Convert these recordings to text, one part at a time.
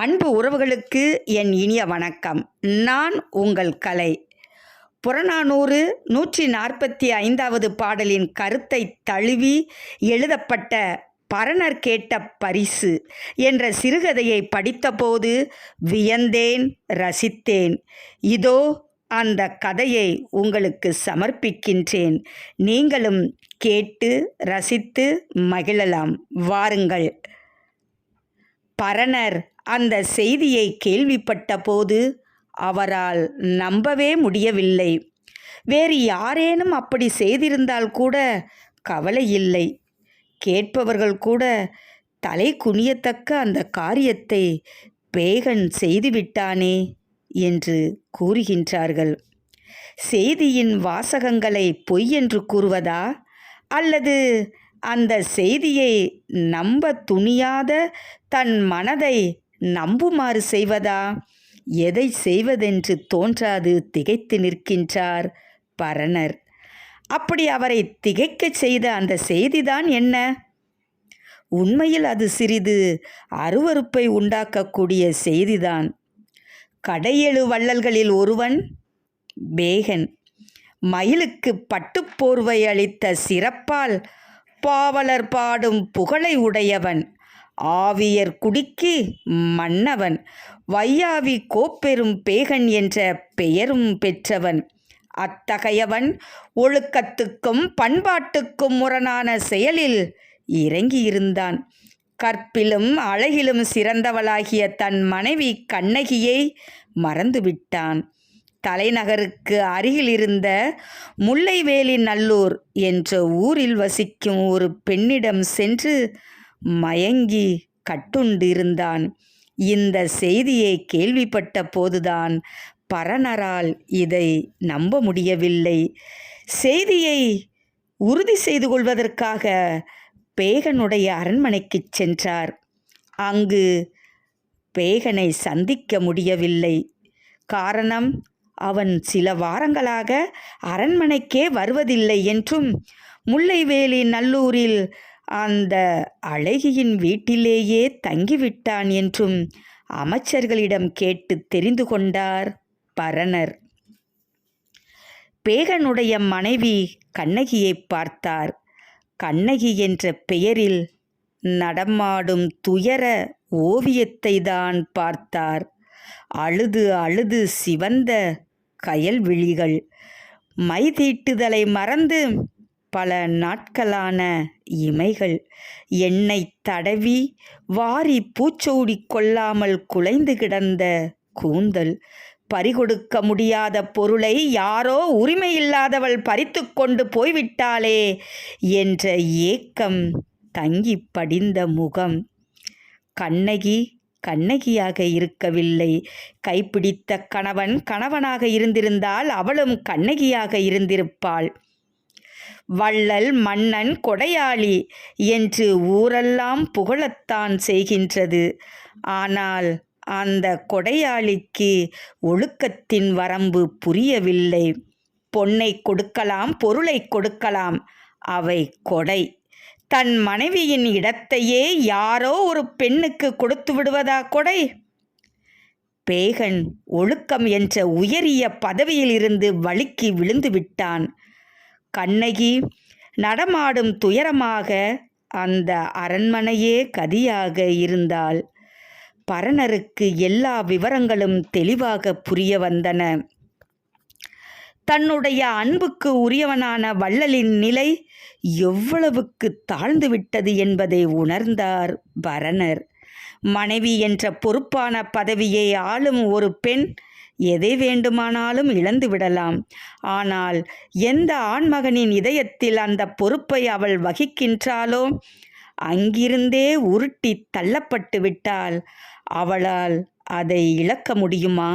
அன்பு உறவுகளுக்கு என் இனிய வணக்கம். நான் உங்கள் கலை. புறநானூறு நூற்றி நாற்பத்தி ஐந்தாவது பாடலின் கருத்தை தழுவி எழுதப்பட்ட பரணர் கேட்ட பரிசு என்ற சிறுகதையை படித்தபோது வியந்தேன் ரசித்தேன். இதோ அந்த கதையை உங்களுக்கு சமர்ப்பிக்கின்றேன். நீங்களும் கேட்டு ரசித்து மகிழலாம். வாருங்கள். பரணர் அந்த செய்தியை கேள்விப்பட்டபோது அவரால் நம்பவே முடியவில்லை. வேறு யாரேனும் அப்படி செய்திருந்தால் கூட கவலை இல்லை. கேட்பவர்கள் கூட தலை குனியத்தக்க அந்த காரியத்தை பேகன் செய்துவிட்டானே என்று கூறுகின்றார்கள். செய்தியின் வாசகங்களை பொய் என்று கூறுவதா? அல்லது அந்த செய்தியை நம்ப துணியாத தன் மனதை நம்புமாறு செய்வதா? எதை செய்வதென்று தோன்றாது திகைத்து நிற்கின்றார் பரணர். அப்படி அவரை திகைக்கச் செய்த அந்த செய்திதான் என்ன? உண்மையில் அது சிறிது அருவருப்பை உண்டாக்கக்கூடிய செய்திதான். கடையெழு வள்ளல்களில் ஒருவன் பேகன் மயிலுக்கு பட்டுப்போர்வை அளித்த சிறப்பால் பாவலர் பாடும் புகழை உடையவன். ஆவியர் குடிக்கு மன்னவன். வையாவி கோப்பெரும் பேகன் என்ற பெயரும் பெற்றவன். அத்தகையவன் ஒழுக்கத்துக்கும் பண்பாட்டுக்கும் முரணான செயலில் இறங்கியிருந்தான். கற்பிலும் அழகிலும் சிறந்தவளாகிய தன் மனைவி கண்ணகியை மறந்துவிட்டான். தலைநகருக்கு அருகில் இருந்த முல்லைவேலி நல்லூர் என்ற ஊரில் வசிக்கும் ஒரு பெண்ணிடம் சென்று மயங்கி கட்டுண்டிருந்தான். இந்த செய்தியை கேள்விப்பட்ட போதுதான் பரணரால் இதை நம்ப முடியவில்லை. செய்தியை உறுதி செய்து கொள்வதற்காக பேகனுடைய அரண்மனைக்குச் சென்றார். அங்கு பேகனை சந்திக்க முடியவில்லை. காரணம் அவன் சில வாரங்களாக அரண்மனைக்கே வருவதில்லை என்றும் முல்லைவேலி நல்லூரில் அந்த அழகியின் வீட்டிலேயே தங்கிவிட்டான் என்றும் அமைச்சர்களிடம் கேட்டு தெரிந்து கொண்டார் பரணர். பேகனுடைய மனைவி கண்ணகியை பார்த்தார். கண்ணகி என்ற பெயரில் நடமாடும் துயர ஓவியத்தை தான் பார்த்தார். அழுது அழுது சிவந்த கயல் விழிகள் மறந்து பல நாட்களான இமைகள். என்னை தடவி வாரி பூச்சோடி கொள்ளாமல் குலைந்து கிடந்த கூந்தல். பறிகொடுக்க முடியாத பொருளை யாரோ உரிமையில்லாதவள் பறித்து கொண்டு போய்விட்டாளே என்ற ஏக்கம் தங்கி படிந்த முகம். கண்ணகி கண்ணகியாக இருக்கவில்லை. கைப்பிடித்த கணவன் கணவனாக இருந்திருந்தால் அவளும் கண்ணகியாக இருந்திருப்பாள். வள்ளல் மன்னன் கொடையாளி என்று ஊரெல்லாம் புகழத்தான் செய்கின்றது. ஆனால் அந்த கொடையாளிக்கு ஒழுக்கத்தின் வரம்பு புரியவில்லை. பொன்னை கொடுக்கலாம் பொருளை கொடுக்கலாம். அவை கொடை. தன் மனைவியின் இடத்தையே யாரோ ஒரு பெண்ணுக்கு கொடுத்து விடுவதா கொடை? பேகன் ஒழுக்கம் என்ற உயரிய பதவியிலிருந்து வழுக்கி விழுந்து விட்டான். கண்ணகி நடமாடும் துயரமாக அந்த அரண்மனையே கதியாக இருந்தாள். பரணருக்கு எல்லா விவரங்களும் தெளிவாக புரிய வந்தன. தன்னுடைய அன்புக்கு உரியவனான வள்ளலின் நிலை எவ்வளவுக்கு தாழ்ந்து விட்டது என்பதை உணர்ந்தார் பரணர். மனைவி என்ற பொறுப்பான பதவியை ஆளும் ஒரு பெண் எதை வேண்டுமானாலும் இழந்து விடலாம். ஆனால் எந்த ஆண்மகனின் இதயத்தில் அந்த பொறுப்பை அவள் வகிக்கின்றாளோ அங்கிருந்தே உருட்டி தள்ளப்பட்டு விட்டால் அவளால் அதை இழக்க முடியுமா?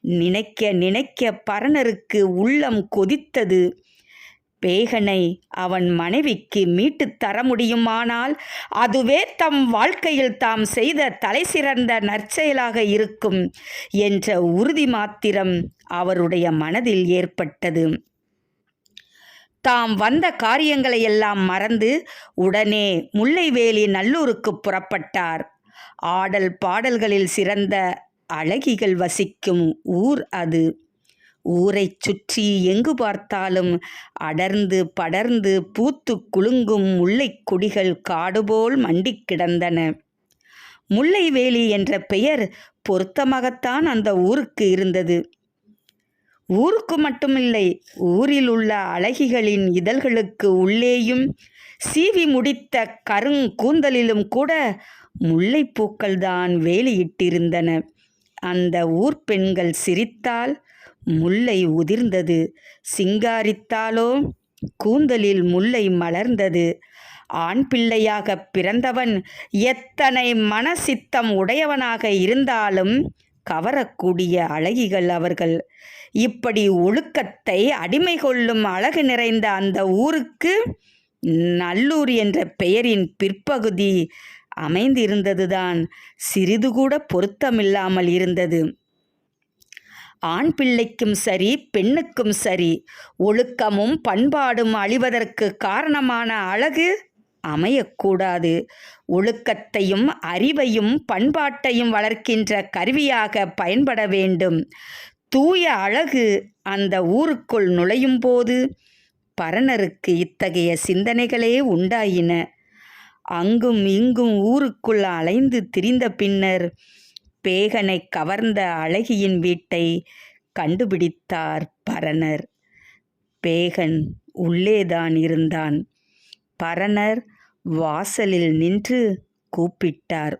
நினைக்க நினைக்க பரணருக்கு உள்ளம் கொதித்தது. பேகனை அவன் மனைவிக்கு மீட்டுத் தர முடியுமானால் அதுவே தம் வாழ்க்கையில் தாம் செய்த தலைசிறந்த நற்செயலாக இருக்கும் என்ற உறுதி மாத்திரம் அவருடைய மனதில் ஏற்பட்டது. தாம் வந்த காரியங்களை எல்லாம் மறந்து உடனே முல்லைவேலி நல்லூருக்கு புறப்பட்டார். ஆடல் பாடல்களில் சிறந்த அழகிகள் வசிக்கும் ஊர் அது. ஊரைச் சுற்றி எங்கு பார்த்தாலும் அடர்ந்து படர்ந்து பூத்து குலுங்கும் முல்லைக் கொடிகள் காடுபோல் மண்டிக் கிடந்தன. முல்லைவேலி என்ற பெயர் பொருத்தமாகத்தான் அந்த ஊருக்கு இருந்தது. ஊருக்கு மட்டுமில்லை ஊரில் உள்ள அழகிகளின் இதழ்களுக்கு உள்ளேயும் சீவி முடித்த கருங்கூந்தலிலும் கூட முல்லைப்பூக்கள்தான் வேலியிட்டிருந்தன. அந்த ஊர் பெண்கள் சிரித்தால் முல்லை உதிர்ந்தது. சிங்காரித்தாலோ? கூந்தலில் முல்லை மலர்ந்தது. ஆண் பிள்ளையாக பிறந்தவன் எத்தனை மனசித்தம் உடையவனாக இருந்தாலும் கவரக்கூடிய அழகிகள் அவர்கள். இப்படி ஒழுக்கத்தை அடிமை கொள்ளும் அழகு நிறைந்த அந்த ஊருக்கு நல்லூர் என்ற பெயரின் பிற்பகுதி அமைந்திருந்ததுதான். சிறிது கூட பொருத்தமில்லாமல் இருந்தது. ஆண் பிள்ளைக்கும் சரி பெண்ணுக்கும் சரி ஒழுக்கமும் பண்பாடும் அழிவதற்கு காரணமான அழகு அமையக்கூடாது. ஒழுக்கத்தையும் அறிவையும் பண்பாட்டையும் வளர்க்கின்ற கருவியாக பயன்பட வேண்டும். தூய அழகு அந்த ஊருக்குள் நுழையும் போது பரணருக்கு இத்தகைய சிந்தனைகளே உண்டாயின. அங்கும் இங்கும் ஊருக்குள் அலைந்து திரிந்த பின்னர் பேகனை கவர்ந்த அழகியின் வீட்டை கண்டுபிடித்தார் பரணர். பேகன் உள்ளேதான் இருந்தான். பரணர் வாசலில் நின்று கூப்பிட்டார்.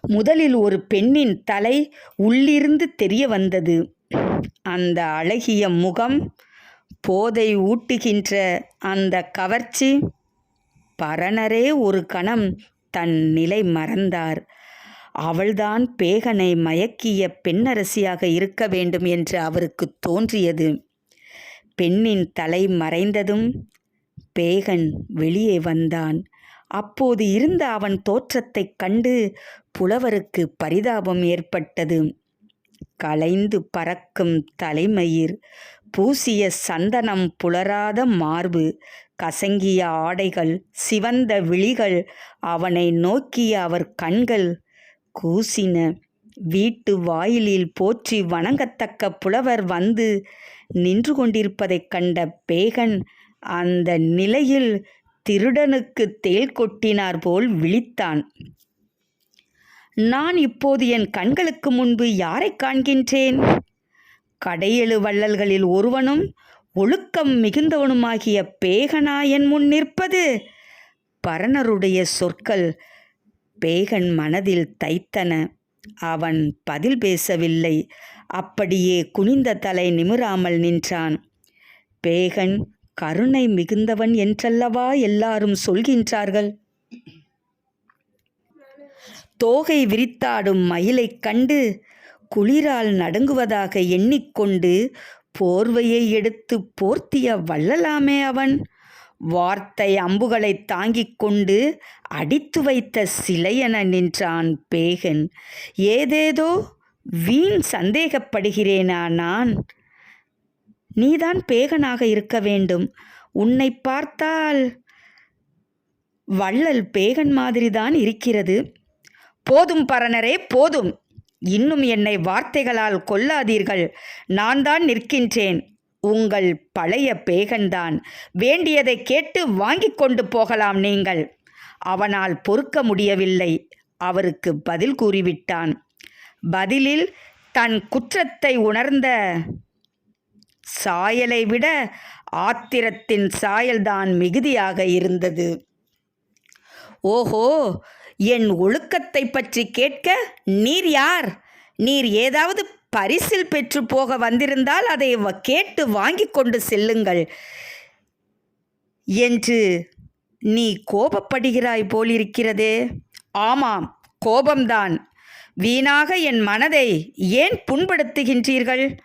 முதலில் ஒரு பெண்ணின் தலை உள்ளிருந்து தெரிய வந்தது. அந்த அழகிய முகம் போதை ஊட்டுகின்ற அந்த கவர்ச்சி பரணரே ஒரு கணம் தன் நிலை மறந்தார். அவள்தான் பேகனை மயக்கிய பெண்ணரசியாக இருக்க வேண்டும் என்று அவருக்கு தோன்றியது. பெண்ணின் தலை மறைந்ததும் பேகன் வெளியே வந்தான். அப்போது இருந்த அவன் தோற்றத்தைக் கண்டு புலவருக்கு பரிதாபம் ஏற்பட்டது. கலைந்து பறக்கும் தலைமயிர் பூசிய சந்தனம் புலராத மார்பு கசங்கிய ஆடைகள் சிவந்த விழிகள் அவனை நோக்கிய அவர் கண்கள் கூசின. வீட்டு வாயிலில் போற்றி வணங்கத்தக்க புலவர் வந்து நின்று கொண்டிருப்பதைக் கண்ட பேகன் அந்த நிலையில் திருடனுக்கு தேல் கொட்டினார் போல் விழித்தான். நான் இப்போது என் கண்களுக்கு முன்பு யாரைக் காண்கின்றேன்? கடையெழு வள்ளல்களில் ஒருவனும் ஒழுக்கம் மிகுந்தவனுமாகிய பேகனா என் முன் நிற்பது? பரணருடைய சொற்கள் பேகன் மனதில் தைத்தன. அவன் பதில் பேசவில்லை. அப்படியே குனிந்த தலை நிமிராமல் நின்றான். பேகன் கருணை மிகுந்தவன் என்றல்லவா எல்லாரும் சொல்கின்றார்கள்? தோகை விரித்தாடும் மயிலைக் கண்டு குளிரால் நடுங்குவதாக எண்ணிக்கொண்டு போர்வையை எடுத்து போர்த்திய வள்ளலாமே அவன். வார்த்தை அம்புகளை தாங்கிக் கொண்டு அடித்து வைத்த சிலையென நின்றான் பேகன். ஏதேதோ வீண் சந்தேகப்படுகிறேனா நான்? நீதான் பேகனாக இருக்க வேண்டும். உன்னை பார்த்தால் வள்ளல் பேகன் மாதிரிதான் இருக்கிறது. போதும் பரணரே போதும். இன்னும் என்னை வார்த்தைகளால் கொல்லாதீர்கள். நான் தான் நிற்கின்றேன். உங்கள் பழைய பேகன்தான். வேண்டியதை கேட்டு வாங்கி கொண்டு போகலாம் நீங்கள். அவனால் பொறுக்க முடியவில்லை. அவருக்கு பதில் கூறிவிட்டான். பதிலில் தன் குற்றத்தை உணர்ந்த சாயலை விட ஆத்திரத்தின் சாயல்தான் மிகுதியாக இருந்தது. ஓஹோ என் ஒழுக்கத்தை பற்றி கேட்க நீர் யார்? நீர் ஏதாவது பரிசில் பெற்று போக வந்திருந்தால் அதை வ- கேட்டு வாங்கி கொண்டு செல்லுங்கள். என்று நீ கோபப்படுகிறாய் போலிருக்கிறதே. ஆமாம் கோபம்தான். வீணாக என் மனதை ஏன் புண்படுத்துகின்றீர்கள்?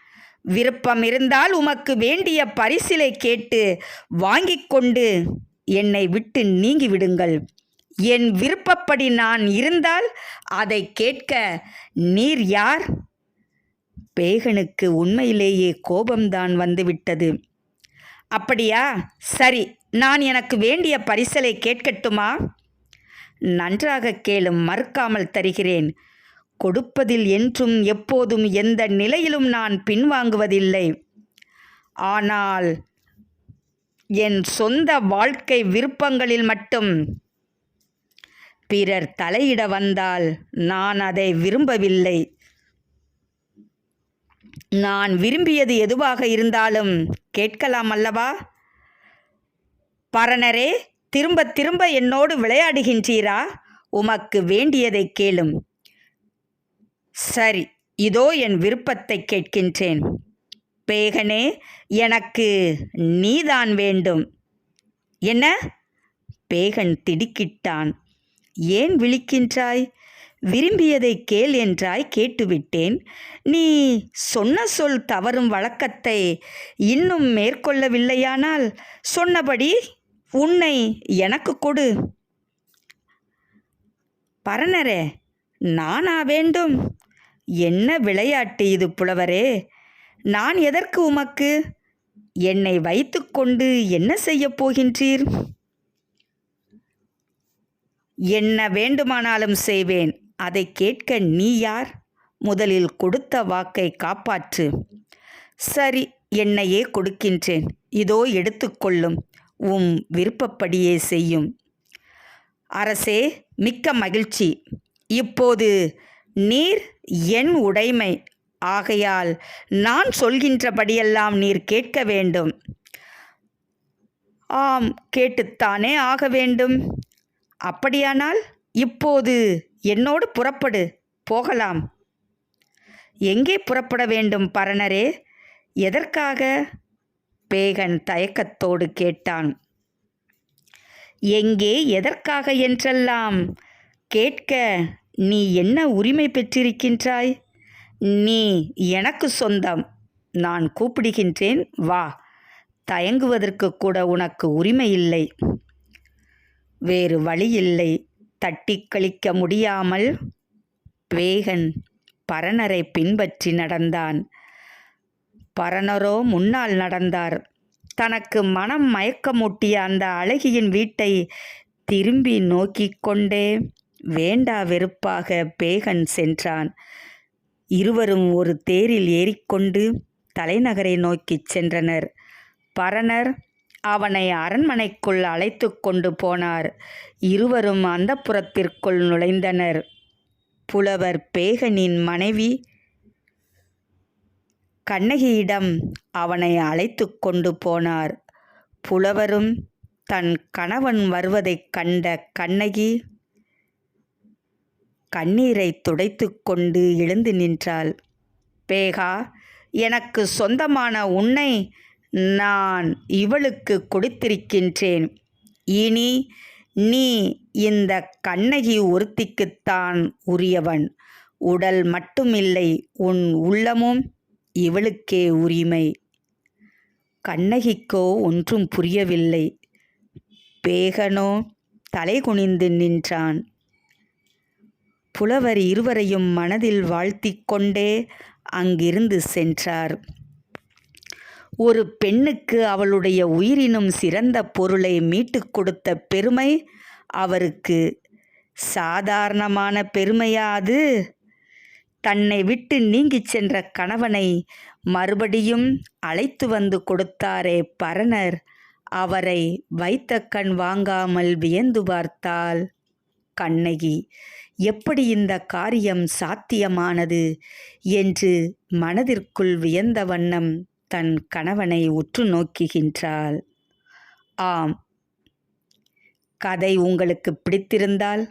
விருப்பம் இருந்தால் உமக்கு வேண்டிய பரிசிலை கேட்டு வாங்கிக் கொண்டு என்னை விட்டு நீங்கிவிடுங்கள். என் விருப்பப்படி நான் இருந்தால் அதை கேட்க நீர் யார்? பேகனுக்கு உண்மையிலேயே கோபம்தான் வந்துவிட்டது. அப்படியா? சரி நான் எனக்கு வேண்டிய பரிசலை கேட்கட்டுமா? நன்றாக கேளும் மறுக்காமல் தருகிறேன். கொடுப்பதில் என்றும் எப்போதும் எந்த நிலையிலும் நான் பின்வாங்குவதில்லை. ஆனால் என் சொந்த வாழ்க்கை விருப்பங்களில் மட்டும். பிறர் தலையிட வந்தால் நான் அதை விரும்பவில்லை. நான் விரும்பியது எதுவாக இருந்தாலும் கேட்கலாம் அல்லவா? பரணரே திரும்ப திரும்ப என்னோடு விளையாடுகின்றீரா? உமக்கு வேண்டியதை கேளும். சரி இதோ என் விருப்பத்தை கேட்கின்றேன். பேகனே எனக்கு நீதான் வேண்டும். என்ன? பேகன் திடுக்கிட்டான். ஏன் விழிக்கின்றாய்? விரும்பியதை கேள் என்றாய் கேட்டுவிட்டேன். நீ சொன்ன சொல் தவறும் வழக்கத்தை இன்னும் மேற்கொள்ளவில்லையானால் சொன்னபடி உன்னை எனக்கு கொடு. பரணரே நானா வேண்டும்? என்ன விளையாட்டு இது புலவரே? நான் எதற்கு உமக்கு? என்னை வைத்துக்கொண்டு என்ன செய்யப் போகின்றீர்? என்ன வேண்டுமானாலும் செய்வேன். அதை கேட்க நீ யார்? முதலில் கொடுத்த வாக்கை காப்பாற்று. சரி என்னையே கொடுக்கின்றேன். இதோ எடுத்துக்கொள்ளும் உம் விருப்பப்படியே செய்யும். அரசே மிக்க மகிழ்ச்சி. இப்போது நீர் என் உடைமை. ஆகையால் நான் சொல்கின்றபடியெல்லாம் நீர் கேட்க வேண்டும். ஆம் கேட்டுத்தானே ஆக வேண்டும். அப்படியானால் இப்போது என்னோடு புறப்படு போகலாம். எங்கே புறப்பட வேண்டும் பரணரே? எதற்காக? பேகன் தயக்கத்தோடு கேட்டான். எங்கே எதற்காக என்றெல்லாம்? கேட்க நீ என்ன உரிமை பெற்றிருக்கின்றாய்? நீ எனக்கு சொந்தம். நான் கூப்பிடுகின்றேன் வா. தயங்குவதற்கு கூட உனக்கு உரிமை இல்லை. வேறு வழியில்லை. தட்டி கழிக்க முடியாமல் வேகன் பரணரை பின்பற்றி நடந்தான். பரணரோ முன்னால் நடந்தார். தனக்கு மனம் மயக்கமூட்டிய அந்த அழகியின் வீட்டை திரும்பி நோக்கிக் கொண்டே வேண்டா வெறுப்பாக பேகன் சென்றான். இருவரும் ஒரு தேரில் ஏறிக்கொண்டு தலைநகரை நோக்கிச் சென்றனர். பரணர் அவனை அரண்மனைக்குள் அழைத்து கொண்டு போனார். இருவரும் அந்தப்புறத்திற்குள் நுழைந்தனர். புலவர் பேகனின் மனைவி கண்ணகியிடம் அவனை அழைத்து கொண்டு போனார். புலவரும் தன் கணவன் வருவதைக் கண்ட கண்ணகி கண்ணீரை துடைத்து கொண்டு எழுந்து நின்றாள். பேகா எனக்கு சொந்தமான உன்னை நான் இவளுக்கு கொடுத்திருக்கின்றேன். இனி நீ இந்த கண்ணகி ஒருத்திக்குத்தான் உரியவன். உடல் மட்டுமில்லை உன் உள்ளமும் இவளுக்கே உரிமை. கண்ணகிக்கோ ஒன்றும் புரியவில்லை. பேகனோ தலை குனிந்து நின்றான். புலவர் இருவரையும் மனதில் வாழ்த்திக் கொண்டே அங்கிருந்து சென்றார். ஒரு பெண்ணுக்கு அவளுடைய உயிரினும் சிறந்த பொருளை மீட்டுக் கொடுத்த பெருமை அவருக்கு. சாதாரணமான பெருமையா அது? தன்னை விட்டு நீங்கிச் சென்ற கணவனை மறுபடியும் அழைத்து வந்து கொடுத்தாரே பரணர். அவரை வைத்த கண் வாங்காமல் வியந்து பார்த்தாள். கண்ணகி எப்படி இந்த காரியம் சாத்தியமானது? என்று மனதிற்குள் வியந்த வண்ணம் தன் கணவனை உற்று நோக்குகின்றாள். ஆம். கதை உங்களுக்கு பிடித்திருந்தால்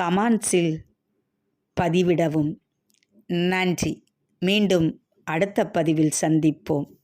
கமான்ஸில் பதிவிடவும். நன்றி. மீண்டும் அடுத்த பதிவில் சந்திப்போம்.